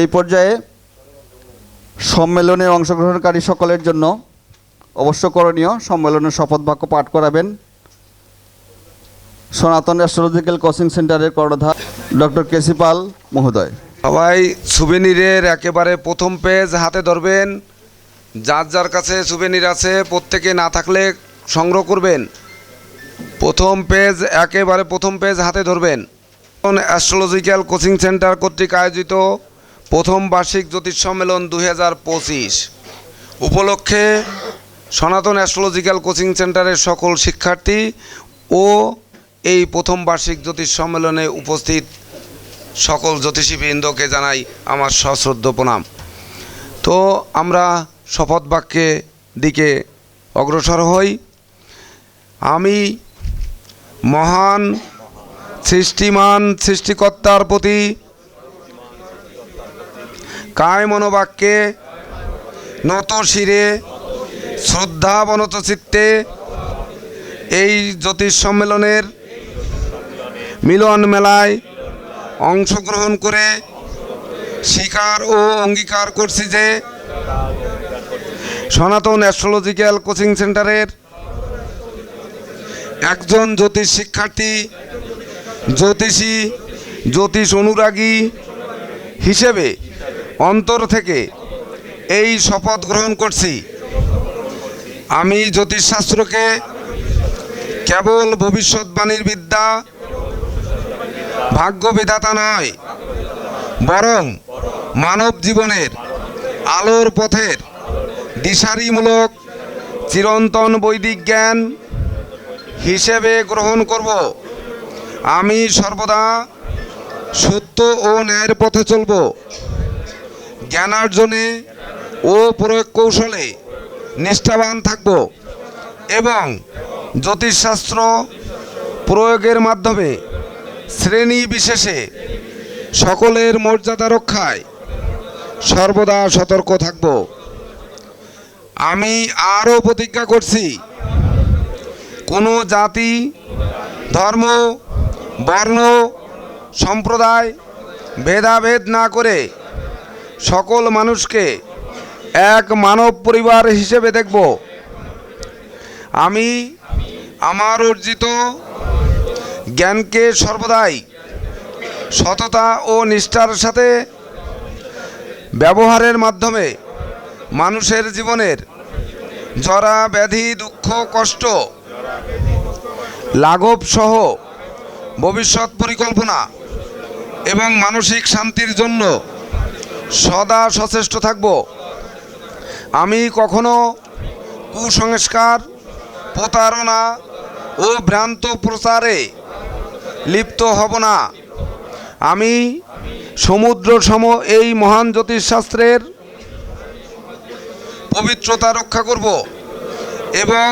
এই পর্যায়ে সম্মেলনে অংশগ্রহণকারী সকলের জন্য অবশ্য করণীয় সম্মেলনের শপথ বাক্য পাঠ করাবেন সনাতন অ্যাস্ট্রোলজিক্যাল কোচিং সেন্টারের কর্ণধার ডক্টর কেসি পাল মহোদয়। সবাই সুবেনিরের একেবারে প্রথম পেজ হাতে ধরবেন। যার যার কাছে সুবেনির আছে, প্রত্যেকে না থাকলে সংগ্রহ করবেন। প্রথম পেজ একেবারে প্রথম পেজ হাতে ধরবেন। অ্যাস্ট্রোলজিক্যাল কোচিং সেন্টার কর্তৃক আয়োজিত প্রথম বার্ষিক জ্যোতিষ সম্মেলন দু হাজার পঁচিশ। উপলক্ষে সনাতন অ্যাস্ট্রোলজিক্যাল কোচিং সেন্টারের সকল শিক্ষার্থী ও এই প্রথম বার্ষিক জ্যোতিষ সম্মেলনে উপস্থিত সকল জ্যোতিষীবৃন্দকে জানাই আমার সশ্রদ্ধ প্রণাম। তো আমরা শপথ বাক্যে দিকে অগ্রসর হই। আমি মহান, সৃষ্টিমান, সৃষ্টিকর্তার প্রতি কায় মনোবাক্যে নত শিরে, শ্রদ্ধাবনত চিত্তে এই জ্যোতিষ সম্মেলনের মিলন মেলায় অংশগ্রহণ করে স্বীকার ও অঙ্গীকার করছি যে সনাতন অ্যাস্ট্রোলজিক্যাল কোচিং সেন্টারের একজন জ্যোতিষ শিক্ষার্থী, জ্যোতিষী, জ্যোতিষ অনুরাগী হিসেবে অন্তর থেকে এই শপথ গ্রহণ করছি। আমি জ্যোতিষশাস্ত্রকে কেবল ভবিষ্যৎবাণীর বিদ্যা ভাগ্য বিধাতা নয়, বরং মানব জীবনের আলোর পথের দিশারিমূলক চিরন্তন বৈদিক জ্ঞান হিসেবে গ্রহণ করব। আমি সর্বদা সত্য ও ন্যায়ের পথে চলব। জ্ঞানার্জনে ও প্রয়োগ কৌশলে নিষ্ঠাবান থাকব এবং জ্যোতিষশাস্ত্র প্রয়োগের মাধ্যমে শ্রেণি বিশেষে সকলের মর্যাদা রক্ষায় সর্বদা সতর্ক থাকব। আমি আরও প্রতিজ্ঞা করছি, কোনো জাতি, ধর্ম, বর্ণ, সম্প্রদায়, ভেদাভেদ না করে সকল মানুষকে এক মানব পরিবার হিসেবে দেখব। আমি আমার অর্জিত জ্ঞানকে সর্বদাই সততা ও নিষ্ঠার সাথে ব্যবহারের মাধ্যমে মানুষের জীবনের জরা, ব্যাধি, দুঃখ, কষ্ট, লাঘব সহ ভবিষ্যৎ পরিকল্পনা এবং মানসিক শান্তির জন্য সদা সচেষ্ট থাকব। আমি কখনো কুসংস্কার, প্রতারণা ও ভ্রান্ত প্রচারে লিপ্ত হব না। আমি সমুদ্র সম এই মহান জ্যোতিষশাস্ত্রের পবিত্রতা রক্ষা করব এবং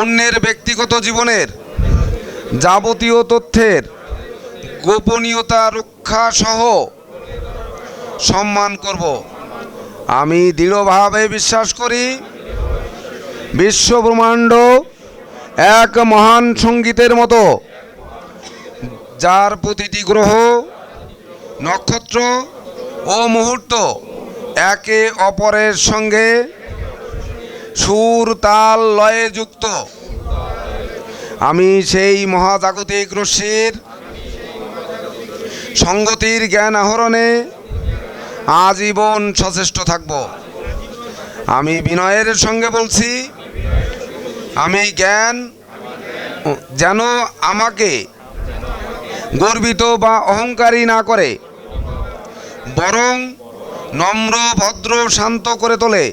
অন্যের ব্যক্তিগত জীবনের যাবতীয় তথ্যের গোপনীয়তা রক্ষা সহ সম্মান করব। আমি দৃঢ়ভাবে বিশ্বাস করি, বিশ্ব ব্রহ্মাণ্ড এক মহান সঙ্গীতের মতো। যার প্রতিটি গ্রহ, নক্ষত্র ও মুহূর্ত একে অপরের সঙ্গে সুর, তাল, লয়ে যুক্ত। আমি সেই মহাজাগতিক রশ্মির সঙ্গতির জ্ঞান আহরণে আজীবন সচেষ্ট থাকব। আমি বিনয়ের সঙ্গে বলছি, আমি জ্ঞান যেন আমাকে গর্বিত বা অহংকারী না করে, বরং নম্র, ভদ্র, শান্ত করে তোলে।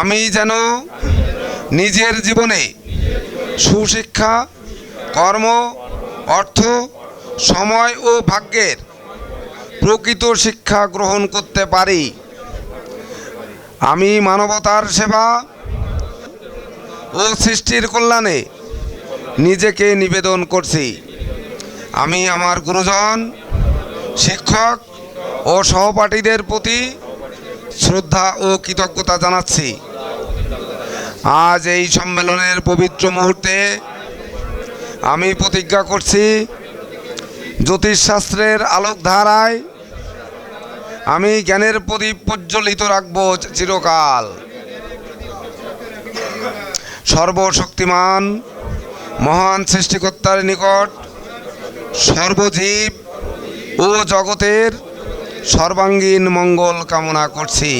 আমি যেন নিজের জীবনে সুশিক্ষা, কর্ম, অর্থ, সময় ও ভাগ্যের প্রকৃত শিক্ষা গ্রহণ করতে পারি। আমি মানবতার সেবা ও সৃষ্টির কল্যাণে নিজেকে নিবেদন করছি। আমি আমার গুরুজন, শিক্ষক ও সহপাঠীদের প্রতি শ্রদ্ধা ও কৃতজ্ঞতা জানাচ্ছি। আজ এই সম্মেলনের পবিত্র মুহূর্তে আমি প্রতিজ্ঞা করছি, জ্যোতিষশাস্ত্রের আলোকধারায় আমি জ্ঞানের প্রদীপ প্রজ্বলিত রাখব চিরকাল। সর্বশক্তিমান, মহান সৃষ্টিকর্তার নিকট, সর্বজীব ও জগতের সর্বাঙ্গীন মঙ্গল কামনা করছি।